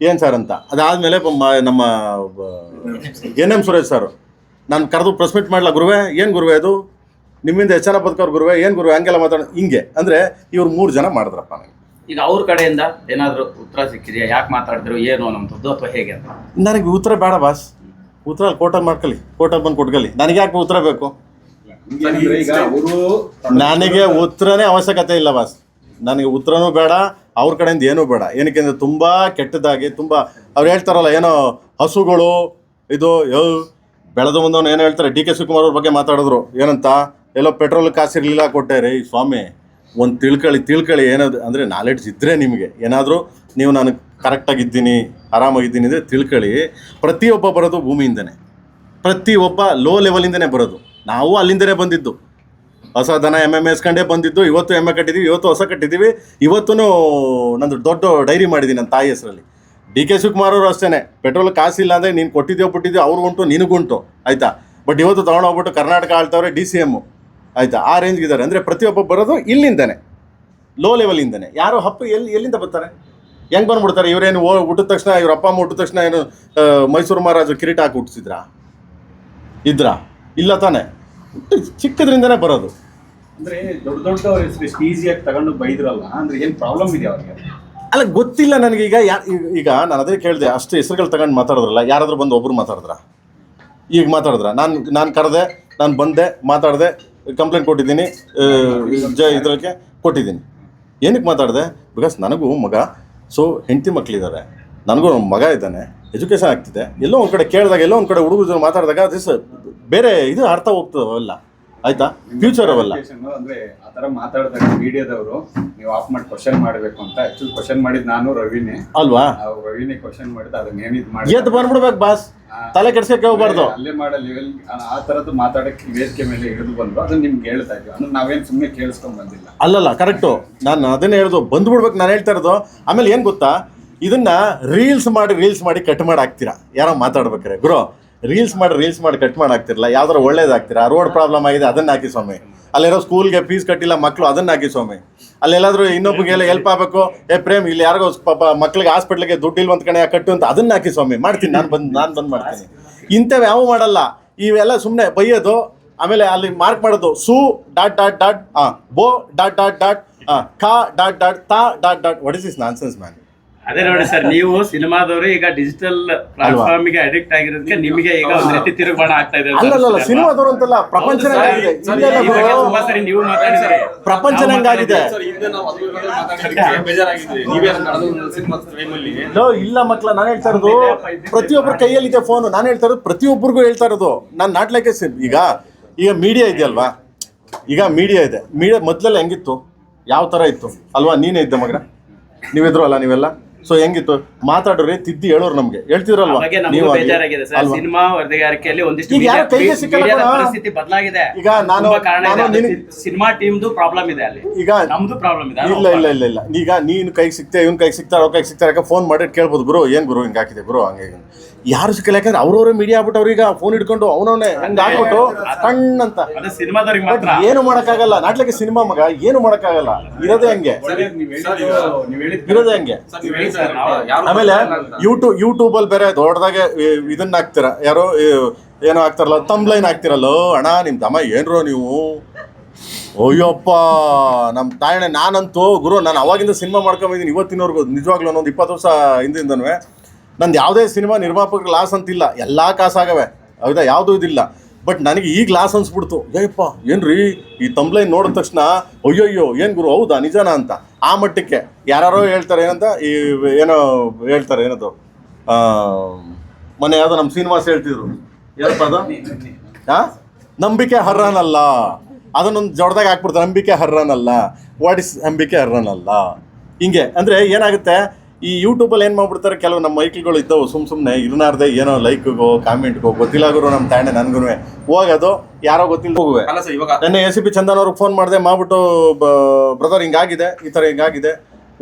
S2: ಏನು ಸರ್ ಅಂತ? ಅದಾದಮೇಲೆ ನಮ್ಮ ಎನ್ ಎಂ ಸುರೇಶ್ ಸರ್ ನಾನು ಕರೆದು ಪ್ರೆಸ್ಮಿಟ್ ಮಾಡಲ ಗುರುವೆ? ಏನು ಗುರುವೆ ಅದು? ನಿಮ್ಮಿಂದ ಎಚ್ಚರ ಬದುಕೋರು ಗುರುವೆ ಏನು ಗುರು ಹಂಗೆಲ್ಲ ಮಾತಾಡೋ ಹಿಂಗೆ. ಅಂದರೆ ಇವ್ರು ಮೂರು ಜನ ಮಾಡಿದ್ರಪ್ಪ ನನಗೆ.
S1: ಈಗ ಅವ್ರ ಕಡೆಯಿಂದ ಏನಾದ್ರು ಉತ್ತರ ಸಿಕ್ಕಿದೆಯಾ? ಯಾಕೆ ಮಾತಾಡಿದ್ರು ಏನು ಅನ್ನೋಂಥದ್ದು ಅಥವಾ ಹೇಗೆ ಅಂತ?
S2: ನನಗೆ ಉತ್ತರ ಬೇಡ ಬಾಸ್ ಉತ್ತರ ಕೋರ್ಟಲ್ಲಿ ಮಾಡ್ಕೊಳ್ಳಿ ಕೋರ್ಟಲ್ಲಿ ಬಂದು ಕೊಟ್ಕೊಳ್ಳಿ ನನಗೆ ಯಾಕೆ ಉತ್ತರ ಬೇಕು?
S4: ಈಗ ಅವರು
S2: ನನಗೆ ಉತ್ತರನೇ ಅವಶ್ಯಕತೆ ಇಲ್ಲ ಬಾಸ್ ನನಗೆ ಉತ್ತರನೂ ಬೇಡ ಅವ್ರ ಕಡೆಯಿಂದ ಏನೂ ಬೇಡ. ಏನಕ್ಕೆ ಅಂದ್ರೆ ತುಂಬ ಕೆಟ್ಟದಾಗಿ ತುಂಬ ಅವ್ರು ಹೇಳ್ತಾರಲ್ಲ ಏನೋ ಹಸುಗಳು ಇದು ಯೋ ಬೆಳೆದು ಬಂದವನು ಏನು ಹೇಳ್ತಾರೆ? ಡಿ ಕೆ ಶಿವಕುಮಾರ್ ಅವ್ರ ಬಗ್ಗೆ ಮಾತಾಡಿದ್ರು. ಏನಂತ? ಎಲ್ಲೋ ಪೆಟ್ರೋಲ್ ಕಾಸಿರಲಿಲ್ಲ ಕೊಟ್ಟೆ ರೀ, ಸ್ವಾಮಿ. ಒಂದು ತಿಳ್ಕೊಳ್ಳಿ ತಿಳ್ಕೊಳ್ಳಿ ಏನದು ಅಂದರೆ ನಾಲೆಡ್ಜ್ ಇದ್ದರೆ ನಿಮಗೆ. ಏನಾದರೂ ನೀವು ನಾನು ಕರೆಕ್ಟಾಗಿದ್ದೀನಿ ಆರಾಮಾಗಿದ್ದೀನಿ ಅಂದರೆ ತಿಳ್ಕೊಳ್ಳಿ ಪ್ರತಿಯೊಬ್ಬ ಬರೋದು ಭೂಮಿಯಿಂದನೇ. ಪ್ರತಿಯೊಬ್ಬ ಲೋ ಲೆವೆಲಿಂದನೇ ಬರೋದು. ನಾವು ಅಲ್ಲಿಂದನೇ ಬಂದಿದ್ದು. ಹೊಸ ದನ ಎಂ ಎಸ್ಕೊಂಡೇ ಬಂದಿದ್ದು. ಇವತ್ತು ಎಮ್ಮೆ ಕಟ್ಟಿದ್ದೀವಿ ಇವತ್ತು ಹೊಸ ಕಟ್ಟಿದ್ದೀವಿ ಇವತ್ತೂ ನಂದು ದೊಡ್ಡ ಡೈರಿ ಮಾಡಿದ್ದೀನಿ ನನ್ನ ತಾಯಿ ಹೆಸರಲ್ಲಿ. ಡಿ ಕೆ ಶಿವಕುಮಾರ್ ಅವರು ಅಷ್ಟೇ ಪೆಟ್ರೋಲ್ ಕಾಸಿಲ್ಲ ಅಂದರೆ ನೀನು ಕೊಟ್ಟಿದ್ದೆ ಬಿಟ್ಟಿದ್ಯೋ ಅವ್ರಿಗುಂಟು, ನಿನಗುಂಟು. ಆಯಿತಾ? ಬಟ್ ಇವತ್ತು ತೊಗೊಂಡೋಗ್ಬಿಟ್ಟು ಕರ್ನಾಟಕ ಆಳ್ತವ್ರೆ ಡಿ ಸಿ ಎಮ್ಮು. ಆಯಿತಾ? ಆ ರೇಂಜ್ಗಿದ್ದಾರೆ ಅಂದರೆ ಪ್ರತಿಯೊಬ್ಬ ಬರೋದು ಇಲ್ಲಿಂದನೇ. ಲೋ ಲೆವೆಲಿಂದನೇ ಯಾರು ಹಪ್ಪು ಎಲ್ಲಿ ಎಲ್ಲಿಂದ ಬರ್ತಾರೆ? ಹೆಂಗೆ ಬಂದ್ಬಿಡ್ತಾರೆ? ಇವರೇನು ಓ ಹುಟ್ಟಿದ ತಕ್ಷಣ ಇವ್ರ ಅಪ್ಪ ಅಮ್ಮ ಹುಟ್ಟಿದ ತಕ್ಷಣ ಏನು ಮೈಸೂರು ಮಹಾರಾಜ ಕಿರೀಟ ಹಾಕಿ ಹುಟ್ಟಿಸಿದ್ರಾ ಇದ್ರಾ? ಇಲ್ಲ ತಾನೇ? ಚಿಕ್ಕದ್ರಿಂದನೇ ಬರೋದು.
S4: ಅಂದ್ರೆ ದೊಡ್ಡ ದೊಡ್ಡ ಹೆಸರು ಈಸಿಯಾಗಿ ತಗೊಂಡು ಬೈದ್ರಲ್ಲ ಅಂದ್ರೆ ಏನು ಪ್ರಾಬ್ಲಮ್ ಇದೆ ಅವ್ರಿಗೆ?
S2: ಅಲ್ಲ ಗೊತ್ತಿಲ್ಲ ನನಗೆ. ಈಗ ಯಾ ಈಗ- ಈಗ ನಾನು ಅದೇ ಕೇಳಿದೆ ಅಷ್ಟು ಹೆಸರುಗಳು ತಗೊಂಡು ಮಾತಾಡಿದ್ರಲ್ಲ ಯಾರಾದರೂ ಬಂದು ಒಬ್ರು ಮಾತಾಡಿದ್ರ? ಈಗ ಮಾತಾಡಿದ್ರ? ನಾನು ನಾನು ಕರೆದೆ ನಾನು ಬಂದೆ ಮಾತಾಡಿದೆ ಕಂಪ್ಲೇಂಟ್ ಕೊಟ್ಟಿದ್ದೀನಿ ಜ ಇದಕ್ಕೆ ಕೊಟ್ಟಿದ್ದೀನಿ. ಏನಕ್ಕೆ ಮಾತಾಡಿದೆ? ಬಿಕಾಸ್ ನನಗೂ ಮಗ ಸೊ ಹೆಂಡತಿ ಮಕ್ಕಳಿದ್ದಾರೆ ನನಗೂ ಮಗ ಇದ್ದಾನೆ ಎಜುಕೇಷನ್ ಆಗ್ತಿದೆ. ಎಲ್ಲೋ ಒಂದು ಕಡೆ ಕೇಳಿದಾಗ, ಎಲ್ಲೋ ಒಂದು ಕಡೆ ಹುಡುಗರು ಮಾತಾಡಿದಾಗ ದಿಸ್ ಬೇರೆ ಇದು ಅರ್ಥ ಹೋಗ್ತದೆ ಅವೆಲ್ಲ ಆಯ್ತಾ? ಫ್ಯೂಚರ್ ಅವಲ್ಲ.
S4: ಅಂದ್ರೆ ಆ ತರ ಮಾತಾಡಿದಾಗ ಮೀಡಿಯಾದವರು ನೀವು ಆಫ್ ಮಾಡಿ ಕ್ವಶನ್ ಮಾಡಬೇಕು ಅಂತ. ಆಕ್ಚುಲಿ ಕ್ವಶನ್ ಮಾಡಿದ್ ನಾನು ರವಿನೇ.
S2: ಅಲ್ವಾ?
S4: ರವಿನೇ ಕ್ವಶನ್ ಮಾಡಿದ ಅದನ್ನ ಏನಿದ್ ಮಾಡಿ
S2: ಎದ್ದು ಬಂದ್ಬಿಡ್ಬೇಕು ಬಾಸ್. ತಲೆ ಕೆಡ್ಸಕ್ಕೆ ಹೋಗ್ಬಾರ್ದು.
S4: ಅಲ್ಲೇ ಮಾಡೋ ಲೆವೆಲ್ ಆ ತರದ್ದು ಮಾತಾಡಕ್ಕೆ ವೇದಿಕೆ ಮೇಲೆ ಇಳಿದು ಬಂದ್ರು ಅದನ್ನ ನಿಮ್ಗೆ ಹೇಳ್ತಾ ಇದ್ವಿ. ಅಂದ್ರೆ ನಾವೇನ್ ಸುಮ್ಮನೆ ಕೇಳಿಸ್ಕೊಂಡ್ ಬಂದಿಲ್ಲ.
S2: ಅಲ್ಲಲ್ಲ ಕರೆಕ್ಟು ನಾನು ಅದನ್ನೇ ಹೇಳ್ದು ಬಂದ್ಬಿಡ್ಬೇಕು ನಾನು ಹೇಳ್ತಾ ಇರೋದು. ಆಮೇಲೆ ಏನು ಗೊತ್ತಾ? ಇದನ್ನ ರೀಲ್ಸ್ ಮಾಡಿ ರೀಲ್ಸ್ ಮಾಡಿ ಕಟ್ ಮಾಡಿ ಹಾಕ್ತೀರಾ? ಯಾರೋ ಮಾತಾಡ್ಬೇಕಾರೆ. ಗುರು ರೀಲ್ಸ್ ಮಾಡಿ ರೀಲ್ಸ್ ಮಾಡಿ ಕಟ್ ಮಾಡಿ ಹಾಕ್ತಿರಲ್ಲ, ಯಾವ್ದಾರು ಒಳ್ಳೇದಾಗ್ತಿರಾ ರೋಡ್ ಪ್ರಾಬ್ಲಮ್ ಆಗಿದೆ, ಅದನ್ನ ಹಾಕಿ ಸ್ವಾಮಿ. ಅಲ್ಲಿರೋ ಸ್ಕೂಲ್ಗೆ ಫೀಸ್ ಕಟ್ಟಿಲ್ಲ ಮಕ್ಕಳು ಅದನ್ನ ಹಾಕಿ ಸ್ವಾಮಿ. ಅಲ್ಲೆಲ್ಲಾದ್ರೂ ಇನ್ನೊಬ್ಬಗೆ ಹೆಲ್ಪ್ ಆಗಬೇಕು, ಏ ಪ್ರೇಮ್, ಇಲ್ಲಿ ಯಾರಿಗೋ ಪಾಪ ಮಕ್ಳಿಗೆ ಹಾಸ್ಪಿಟ್ಲಿಗೆ ದುಡ್ಡು ಇಲ್ವಂತ ಕಣೆ, ಕಟ್ಟು ಅಂತ ಅದನ್ನ ಹಾಕಿ ಸ್ವಾಮಿ. ಮಾಡ್ತೀನಿ, ನಾನು ಬಂದು ನಾನು ಬಂದು ಮಾಡ್ತೀನಿ. ಇಂಥವು ಯಾವ ಮಾಡಲ್ಲ. ಇವೆಲ್ಲ ಸುಮ್ಮನೆ ಬೈಯೋದು, ಆಮೇಲೆ ಅಲ್ಲಿ ಮಾರ್ಕ್ ಮಾಡೋದು, ಸು, ಡಾಟ್ ಡಾಟ್ ಡಾಟ್ ಬೋ, ಡಾಟ್ ಡಾಟ್ ಡಾಟ್ ಕಾ ಡಾಟ್ ಡಾಟ್, ತಾ, dot dot. What is is nonsense man
S1: ಅದೇ ನೋಡಿ ಸರ್ ನೀವು ಸಿನಿಮಾದವರು ಈಗ ಡಿಜಿಟಲ್ ಪ್ಲಾಟ್ಫಾರ್ಮ್ಗೆ ಅಡಿಕ್ಟ್ ಆಗಿರೋದಕ್ಕೆ ನಿಮಗೆ ಈಗ ಒಂದ್ ರೀತಿ ತಿರುಗುಬಾಣ ಆಗ್ತಾ ಇದೆ ಅಲ್ಲ
S2: ಸಿನಿಮಾದವ್ರು ಅಂತಲ್ಲ
S1: ಅಲ್ವಾ?
S2: ಗುರು,
S1: ತುಂಬಾ ಸರಿ ನೀವು ಮಾತಾಡಿದ್ರಿ
S3: ಪ್ರಪಂಚ
S2: ನಂಗಾಗಿದೆ ಇಲ್ಲ ಮಕ್ಳ ನಾನು ಹೇಳ್ತಾ ಇರೋದು ಪ್ರತಿಯೊಬ್ಬರ ಕೈಯಲ್ಲಿದೆ ಫೋನ್ ನಾನು ಹೇಳ್ತಾ ಇರೋದು ಪ್ರತಿಯೊಬ್ಬರಿಗೂ ಹೇಳ್ತಾ ಇರೋದು. ನಾನು ನಾಟ್ಲಕ್ಕೆ ಈಗ ಈಗ ಮೀಡಿಯಾ ಇದೆಯಲ್ವಾ ಈಗ ಮೀಡಿಯಾ ಇದೆ. ಮೀಡಿಯಾ ಮೊದಲೆಲ್ಲ ಹೆಂಗಿತ್ತು? ಯಾವ ಥರ ಇತ್ತು? ಅಲ್ವಾ? ನೀನೇ ಇದ್ದ ಮಗನ. ನೀವಿದ್ರು ಅಲ್ಲ ನೀವೆಲ್ಲ? ಸೊ ಹೆಂಗಿತ್ತು? ಮಾತಾಡ್ರಿ ತಿದ್ದಿ ಹೇಳೋರು ನಮ್ಗೆ. ಹೇಳ್ತಿದ್ರಲ್ಲ
S1: ಆ ನಮಗೂ
S2: ನೀವು
S1: ಬೇಜಾರಾಗಿದೆ ಸರ್.
S2: ಅಲ್ವಾ?
S1: ಸಿನಿಮಾ ಒಂದಿಷ್ಟು
S2: ಈಗ ಯಾರು
S1: media-
S2: ಕೈಗೆ ಸಿಕ್ಕಲ್ಲ
S1: media ದ
S2: ಕಣೋ?
S1: ಪರಿಸ್ಥಿತಿ ಬದಲಾಗಿದೆ.
S2: ಈಗ ನಾನು-
S1: ತುಂಬಾ ಕಾರಣ
S2: ನಾನು
S1: ಅದು
S2: ನಿನಗೆ-
S1: ಸಿನಿಮಾ ಟೀಮ್ದು ಪ್ರಾಬ್ಲಮ್ ಇದೆ ಅಲ್ಲಿ.
S2: ಈಗ
S1: ನಮ್ದು ಪ್ರಾಬ್ಲಮ್ ಇದೆ.
S2: ಇಲ್ಲ ಇಲ್ಲ ಇಲ್ಲ ಇಲ್ಲ. ಈಗ ನೀನು ಕೈಗೆ ಸಿಗ್ತಾ ಇವ್ನ ಕೈಗೆ ಸಿಗ್ತಾರ ಅವ್ರ ಕೈಗೆ ಸಿಗ್ತಾರೆ ಫೋನ್ ಮಾಡಿ ಕೇಳ್ಬೋದು. ಗುರು ಏನ್ ಗುರು ಹಿಂಗೆ ಹಾಕಿದೆ ಗುರು ಹಂಗೆ ಹಿಂಗೆ. ಯಾರು ಸಿಕ್ಕಲ್ಲ? ಯಾಕಂದ್ರೆ ಅವ್ರವ್ರ ಮೀಡಿಯಾ ಆಗ್ಬಿಟ್ಟು ಅವ್ರೀಗ ಫೋನ್ ಹಿಡ್ಕೊಂಡು ಅವನವನೇ ಹೆಂಗ್ ಹಾಕ್ಬಿಟ್ಟು ಕಣ್ಣಂತ ಬಟ್
S1: ಮಾತ್ರ.
S2: ಏನು ಮಾಡಕ್ಕಾಗಲ್ಲ. ನಾಟ್ಲಿಕ್ಕೆ ಸಿನಿಮಾ ಮಗ ಏನು ಮಾಡಕ್ಕಾಗಲ್ಲ. ಇರೋದೇ ಹಂಗೆ. ಇರೋದೇ ಹಂಗೆ.
S3: ಸರ್ ನೀವು ಹೇಳಿ ಸರ್
S2: ಆಮೇಲೆ ಯೂಟ್ಯೂಬ್ ಅಲ್ಲಿ ಬೇರೆ ದೊಡ್ಡದಾಗೆ ಇದನ್ನ ಹಾಕ್ತೀರ. ಯಾರೋ ಏನು ಹಾಕ್ತಾರಲ್ಲ ತಮ್ಲೈನ್ ಹಾಕ್ತಿರಲ್ಲ? ಅಣ್ಣ ನಿಮ್ ತಮ್ಮ ಏನ್ರೋ ನೀವು? ಅಯ್ಯಪ್ಪ ನಮ್ಮ ತಾಯಣ್ಣ ನಾನಂತೂ ಗುರು ನಾನು ಅವಾಗಿಂದ ಸಿನಿಮಾ ಮಾಡ್ಕೊಂಬಿದ್ದೀನಿ ಇವತ್ತಿನವರೆಗೂ ನಿಜವಾಗ್ಲೂ ಒಂದು ಇಪ್ಪತ್ತು ವರ್ಷ ಹಿಂದಿಂದನೂ ನಂದು ಯಾವುದೇ ಸಿನಿಮಾ ನಿರ್ಮಾಪಕ ಲಾಸ್ ಅಂತಿಲ್ಲ, ಎಲ್ಲ ಕಾಸಾಗವೆ ಹೌದಾ? ಯಾವುದೂ ಇದಿಲ್ಲ. ಬಟ್ ನನಗೆ ಈಗ ಲಾಸ್ ಅನ್ಸ್ಬಿಡ್ತು. ಏಯಪ್ಪ ಏನ್ರಿ? ಈ ತಂಬ್ಲೈನ್ ನೋಡಿದ ತಕ್ಷಣ, ಅಯ್ಯಯ್ಯೋ, ಏನು ಗುರು, ಹೌದಾ? ನಿಜಾನ ಅಂತ. ಆ ಮಟ್ಟಕ್ಕೆ ಯಾರೋ ಹೇಳ್ತಾರೆ ಏನಂತ? ಈ, ಏನೋ ಹೇಳ್ತಾರೆ ಏನದು? ಮೊನ್ನೆ ಯಾವುದೋ ನಮ್ಮ ಶ್ರೀನಿವಾಸ್ ಹೇಳ್ತಿದ್ರು. ಏನಪ್ಪ ಅದು? ಆ? ನಂಬಿಕೆ ಹರ್ರನಲ್ಲ. ಅದನ್ನೊಂದು ಜೊಡ್ದಾಗ ಹಾಕ್ಬಿಡ್ತಾರೆ. ನಂಬಿಕೆ ಹರ್ರನಲ್ಲ. ವಾಟ್ ಇಸ್ ನಂಬಿಕೆ ಹರ್ರನಲ್ಲ? ಹಿಂಗೆ. ಅಂದರೆ ಏನಾಗುತ್ತೆ? ಈ ಯೂಟ್ಯೂಬಲ್ಲಿ ಏನು ಮಾಡ್ಬಿಡ್ತಾರೆ? ಕೆಲವು ನಮ್ಮ ಮೈಕ್ಲ್ಗಳು ಇದ್ದವು ಸುಮ್ಮ ಸುಮ್ಮನೆ ಇರ್ನಾರ್ದೆ ಏನೋ ಲೈಕ್ಗೋ ಕಾಮೆಂಟ್ಗೋ ಗೊತ್ತಿಲ್ಲ ಗುರು ನಮ್ಮ ತಾಂಡೆ ನನ್ಗೂ ಹೋಗೋದು ಯಾರೋ ಗೊತ್ತಿಲ್ಲ ಹೋಗುವೆ.
S3: ಅಲ್ಲ ಸರ್ ಇವಾಗ
S2: ನೆನ್ನೆ ಎ ಸಿ ಪಿ ಚಂದನ್ ಅವ್ರಿಗೆ ಫೋನ್ ಮಾಡಿದೆ ಮಾಡ್ಬಿಟ್ಟು ಬ್ರದರ್ ಹಿಂಗಾಗಿದೆ ಈ ಥರ ಹಿಂಗಾಗಿದೆ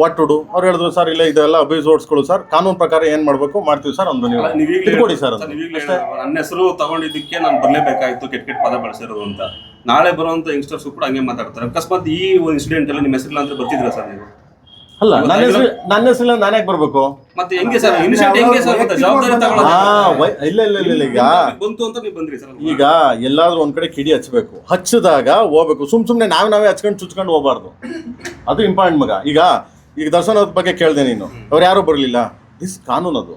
S2: ವಾಟ್ ಟು ಡು ಅವ್ರು ಹೇಳಿದ್ರು ಸರ್ ಇಲ್ಲ ಇದೆಲ್ಲ ಅಭಿಸೋಡ್ಸ್ಗಳು ಸರ್. ಕಾನೂನು ಪ್ರಕಾರ ಏನು ಮಾಡಬೇಕು ಮಾಡ್ತೀವಿ ಸರ್ ಒಂದು ನೀವು. ಕೊಡಿ ಸರ್ ಅಂತ
S3: ನನ್ನ ಹೆಸರು ತಗೊಂಡಿದ್ದಕ್ಕೆ ನಾನು ಬರಲೇಬೇಕಾಯಿತು ಕೆಟ್ಟ ಕೆಟ್ಟ ಪದ ಬಳಸಿರೋದು ಅಂತ. ನಾಳೆ ಬರುವಂಥ ಯಂಗ್ಸ್ಟರ್ಸ್ ಕೂಡ ಹಂಗೆ ಮಾತಾಡ್ತಾರೆ. ಅಕಸ್ಮಾತ್ ಈ ಒಂದು ಇನ್ಸಿಡೆಂಟ್ ಅಲ್ಲಿ ನಿಮ್ಮ ಹೆಸರಿಲ್ಲ ಅಂತ ಬರ್ತಿದ್ರ ಸರ್ ನೀವು?
S2: ಅಲ್ಲ ನನ್ನ ಹೆಸರು ನನ್ನ ಹೆಸರಿಲ್ಲ ನಾನು ಯಾಕೆ ಬರಬೇಕು?
S3: ಮತ್ತೆ ಹೆಂಗೆ ಸರ್? ಇನಿಷಿಯೇಟ್ ಹೆಂಗೆ ಸರ್ ಮತ್ತೆ ಜವಾಬ್ದಾರಿ
S2: ಹಾ
S3: ತಗೊಳ್ಳೋದು?
S2: ವೈ- ಇಲ್ಲ ಇಲ್ಲ ಇಲ್ಲ ಇಲ್ಲ ಈಗ
S3: ಬಂತು ಅಂತ ನೀವು ಬಂದ್ರಿ ಸರ್
S2: ಈಗ ಎಲ್ಲಾದ್ರೂ ಒಂದ್ ಕಡೆ ಕಿಡಿ ಹಚ್ಚಬೇಕು ಹಚ್ಚಿದಾಗ ಹೋಗ್ಬೇಕು. ಸುಮ್ ಸುಮ್ನೆ ನಾವ್ ನಾವೇ ಹಚ್ಕೊಂಡು ಚುಚ್ಕೊಂಡು ಹೋಗ್ಬಾರ್ದು. ಅದು ಇಂಪಾರ್ಟೆಂಟ್ ಮಗ. ಈಗ ಈಗ ದರ್ಶನ ಅವ್ರ ಬಗ್ಗೆ ಕೇಳ್ದೆ ನೀನು. ಅವ್ರು ಯಾರು ಬರಲಿಲ್ಲ. ದಿಸ್ ಕಾನೂನು ಅದು.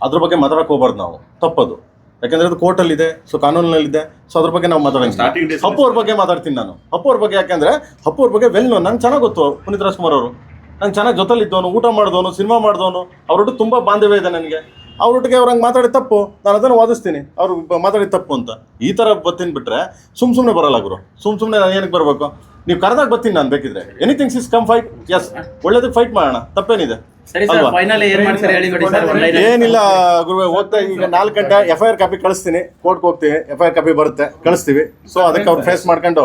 S2: ಅದ್ರ ಬಗ್ಗೆ ಮಾತಾಡಕ್ ಹೋಗ್ಬಾರ್ದು ನಾವು. ತಪ್ಪದು. ಯಾಕಂದ್ರೆ ಅದು ಕೋರ್ಟಲ್ಲಿದೆ ಸೊ ಕಾನೂನಿನಲ್ಲಿದೆ ಸೊ ಅದ್ರ ಬಗ್ಗೆ ನಾವು
S3: Starting days
S2: ಅಪ್ಪು ಅವ್ರ ಬಗ್ಗೆ ಮಾತಾಡ್ತೀನಿ ನಾನು. ಹಪ್ಪು ಅವ್ರ ಬಗ್ಗೆ ಯಾಕಂದ್ರೆ ಹಪ್ಪು ಅವ್ರ ಬಗ್ಗೆ ವೆಲ್ ನೋ ನಂಗೆ ಚೆನ್ನಾಗಿ ಗೊತ್ತು ಪುನೀತ್ ರಾಜ್ಕುಮಾರ್ ಅವರು. ನಂಗೆ ಚೆನ್ನಾಗಿ ಜೊತೆಲಿದ್ದವನು, ಊಟ ಮಾಡಿದವನು, ಸಿನಿಮಾ ಮಾಡಿದವನು ಅವ್ರೊಟ್ಟು ತುಂಬ ಬಾಂಧವ್ಯ ಇದೆ ನನಗೆ. ಅವ್ರೊಟ್ಟಿಗೆ ಅವ್ರು ಹಂಗೆ ಮಾತಾಡಿ ತಪ್ಪು, ನಾನು ಅದನ್ನು ವಾದಿಸ್ತೀನಿ. ಅವ್ರು ಮಾತಾಡಿ ತಪ್ಪು ಅಂತ. ಈ ಥರ ಬತ್ತೀನಿ ಬಿಟ್ಟರೆ ಸುಮ್ಮ ಸುಮ್ಮನೆ ಬರಲ್ಲ ಗುರು. ಸುಮ್ಮ ಸುಮ್ಮನೆ ನಾನು ಏನಕ್ಕೆ ಬರಬೇಕು? ನೀವು ಕರೆದಾಗ ಬರ್ತೀನಿ ನಾನು ಬೇಕಿದ್ರೆ. Anythings is come fight as ಒಳ್ಳೇದಕ್ಕೆ ಫೈಟ್ ಮಾಡೋಣ. ತಪ್ಪೇನಿದೆ.
S1: ಸರಿ ಸರ್
S2: ಅಲ್ವಾ?
S1: ಫೈನಲ್ ಏನ್ ಮಾಡ್ತಾರೆ? ಹೇಳಿ ನೋಡಿ ಸರ್ ಒನ್ ಲೈನ್
S2: ಏನಿಲ್ಲ ಗುರುವೆ ಓದ್ತಾ ಈಗ ನಾಲ್ಕು ಗಂಟೆ ಎಫ್ ಐ ಆರ್ ಕಾಪಿ ಕಳಿಸ್ತೀನಿ. ಕೋರ್ಟ್ಗೆ ಹೋಗ್ತೀನಿ. ಎಫ್ ಐ ಆರ್ ಕಾಪಿ ಬರುತ್ತೆ. ಕಳಿಸ್ತೀವಿ. ಸೊ ಅದಕ್ಕೆ ಅವ್ರು ಫೇಸ್ ಮಾಡ್ಕೊಂಡು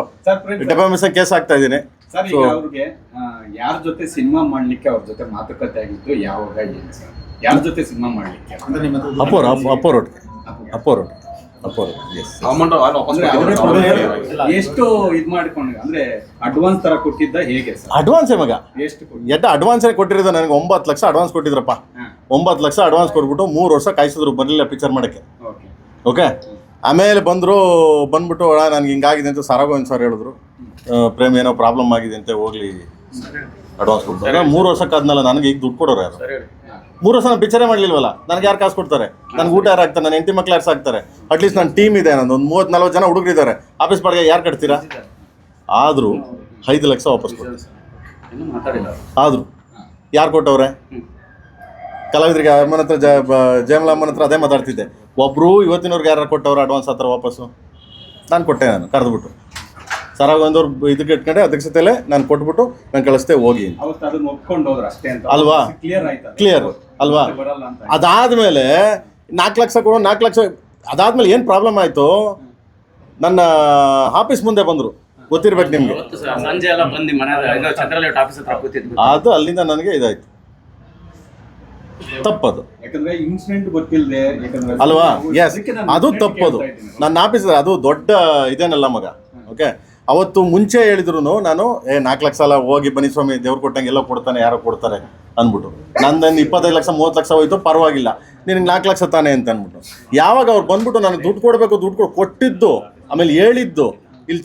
S4: ಸರ್
S2: ಕೇಸ್ ಆಗ್ತಾ ಇದ್ದೀನಿ
S4: ಸರ್ ಈಗ
S2: So-
S4: ಅವ್ರಿಗೆ ಯಾರ ಜೊತೆ ಸಿನಿಮಾ ಮಾಡ್ಲಿಕ್ಕೆ ಅವ್ರ ಜೊತೆ ಮಾತುಕತೆ ಆಗಿತ್ತು ಯಾವಾಗ ಏನು ಸರ್? ಯಾರ ಜೊತೆ ಸಿನಿಮಾ ಮಾಡ್ಲಿಕ್ಕೆ?
S2: ಅಪ್ಪೋರ್ ಅಪ್ಪೋರ್ ರೋಡ್ ಅಪ್ಪೋರ್ ಒಟ್ಟಿಗೆ. ಎಸ್
S3: ಅಮೌಂಟ್
S4: ಎಷ್ಟು ಇದು ಮಾಡ್ಕೊಂಡು ಅಂದ್ರೆ ಅಡ್ವಾನ್ಸ್ ತರ ಕೊಟ್ಟಿದ್ದ ಹೇಗೆ ಸರ್?
S2: ಅಡ್ವಾನ್ಸೇ ಮಗ?
S4: ಎಷ್ಟು
S2: ಎಡ್ಡ ಅಡ್ವಾನ್ಸೇ ಕೊಟ್ಟಿರೋದು ನನಗೆ ಒಂಬತ್ತು ಲಕ್ಷ ಅಡ್ವಾನ್ಸ್ ಕೊಟ್ಟಿದ್ರಪ್ಪ. ಒಂಬತ್ತು ಲಕ್ಷ ಅಡ್ವಾನ್ಸ್ ಕೊಟ್ಬಿಟ್ಟು ಮೂರು ವರ್ಷ ಕಾಯಿಸಿದ್ರು ಬರಲಿಲ್ಲ ಪಿಕ್ಚರ್ ಮಾಡಕ್ಕೆ.
S4: ಓಕೆ
S2: ಓಕೆ ಆಮೇಲೆ ಬಂದರು ಬಂದ್ಬಿಟ್ಟು ಅಣ್ಣ ನನಗೆ ಹಿಂಗಾಗಿದೆ ಅಂತ ಸರಾಗೋವಿಂದ್ ಸರ್ ಹೇಳಿದ್ರು. ಪ್ರೇಮ್ ಏನೋ ಪ್ರಾಬ್ಲಮ್ ಆಗಿದೆ ಅಂತ ಹೋಗ್ಲಿ. ಅಡ್ವಾನ್ಸ್ ಕೊಡ್ತಾರೆ. ಮೂರು ವರ್ಷಕ್ಕಾದ್ಮೇಲೆ ನನಗೆ ಈಗ ದುಡ್ಡು ಕೊಡೋರು ಯಾರು? ಮೂರು ಸಲ ಪಿಕ್ಚರೇ ಮಾಡಲಿಲ್ವಲ್ಲ? ನನಗೆ ಯಾರು ಕಾಸು ಕೊಡ್ತಾರೆ? ನನಗೆ ಊಟ ಯಾರು ಹಾಕ್ತಾರೆ? ನನ್ನ ಹೆಂಡತಿ ಮಕ್ಳು ಯಾರು ಸಾಕ್ತಾರೆ? ಅಟ್ಲೀಸ್ಟ್ ನನ್ನ ಟೀಮ್ ಇದೆ ನಾನು ಒಂದು ಮೂವತ್ತು ನಲ್ವತ್ತು ಜನ ಹುಡುಗರಿದ್ದಾರೆ. ಆಫೀಸ್ ಬಾಡಿಗೆ ಯಾರು ಕಟ್ತೀರಾ? ಆದರೂ ಐದು ಲಕ್ಷ ವಾಪಸ್ ಕೊಡ್ತಾರೆ ಆದರೂ ಯಾರು ಕೊಟ್ಟವ್ರೆ? ಕಲಾವಿದರಿಗೆ ಅಮ್ಮನ ಹತ್ರ ಜ ಬ- ಜಯಮಲ ಅಮ್ಮನ ಹತ್ರ ಅದೇ ಮಾತಾಡ್ತಿದ್ದೆ. ಒಬ್ಬರು ಇವತ್ತಿನವ್ರಿಗೆ ಯಾರು ಕೊಟ್ಟವ್ರು ಅಡ್ವಾನ್ಸ್ ಹತ್ರ ವಾಪಸ್ಸು? ನಾನು ಕೊಟ್ಟೆ ನಾನು ಕರೆದ್ಬಿಟ್ಟು. ಸರಾಗೊಂದವ್ರು ಇದಕ್ಕೆ ಇಟ್ಕೊಂಡೆ ಅಧ್ಯಕ್ಷತೆಯಲ್ಲೇ ನಾನು ಕೊಟ್ಬಿಟ್ಟು ನಾನು ಕಳಿಸ್ತೇ ಹೋಗಿ
S4: ಅವತ್ತು ಅದನ್ನ ಒಪ್ಕೊಂಡು ಅಷ್ಟೇ ಅಂತ.
S2: ಅಲ್ವಾ?
S4: ಕ್ಲಿಯರ್ ಆಯ್ತು
S2: ಕ್ಲಿಯರ್ ಅಲ್ವಾ? ಅದಾದ್ಮೇಲೆ ನಾಲ್ಕು ಲಕ್ಷ ಕೊಡೋ ನಾಲ್ಕು ಲಕ್ಷ ಅದಾದ್ಮೇಲೆ ಏನು ಪ್ರಾಬ್ಲಮ್ ಆಯಿತು? ನನ್ನ ಆಫೀಸ್ ಮುಂದೆ ಬಂದರು. ಗೊತ್ತಿರ್ಬೇಕು ನಿಮಗೆ. ಅದು ಅಲ್ಲಿಂದ ನನಗೆ ಇದಾಯ್ತು. ತಪ್ಪದು. ಅಲ್ವಾ? ಎಸ್ ಅದು ತಪ್ಪದು. ನನ್ನ ಆಫೀಸ್ ಅದು ದೊಡ್ಡ ಇದೇನಲ್ಲ ಮಗ ಓಕೆ ಅವತ್ತು ಮುಂಚೆ ಹೇಳಿದ್ರು ನಾನು, ಏ, ನಾಲ್ಕು ಲಕ್ಷ ಸಾಲ ಹೋಗಿ ಬನ್ನಿ ಸ್ವಾಮಿ, ದೇವ್ರು ಕೊಟ್ಟಂಗೆ ಎಲ್ಲ ಕೊಡ್ತಾನೆ, ಯಾರೋ ಕೊಡ್ತಾರೆ, ಅಂದ್ಬಿಟ್ಟು. ನಂದೊಂದು ಇಪ್ಪತ್ತೈದು ಲಕ್ಷ, ಮೂವತ್ತು ಲಕ್ಷ ಹೋಯ್ತು, ಪರವಾಗಿಲ್ಲ. ನಿನಗೆ ನಾಲ್ಕು ಲಕ್ಷ ತಾನೆ ಅಂತ ಅಂದ್ಬಿಟ್ಟು. ಯಾವಾಗ ಅವ್ರು ಬಂದ್ಬಿಟ್ಟು ನನಗೆ ದುಡ್ಡು ಕೊಡಬೇಕು, ದುಡ್ಡು ಕೊಟ್ಟು ಕೊಟ್ಟಿದ್ದು, ಆಮೇಲೆ ಹೇಳಿದ್ದು, ಇಲ್ಲಿ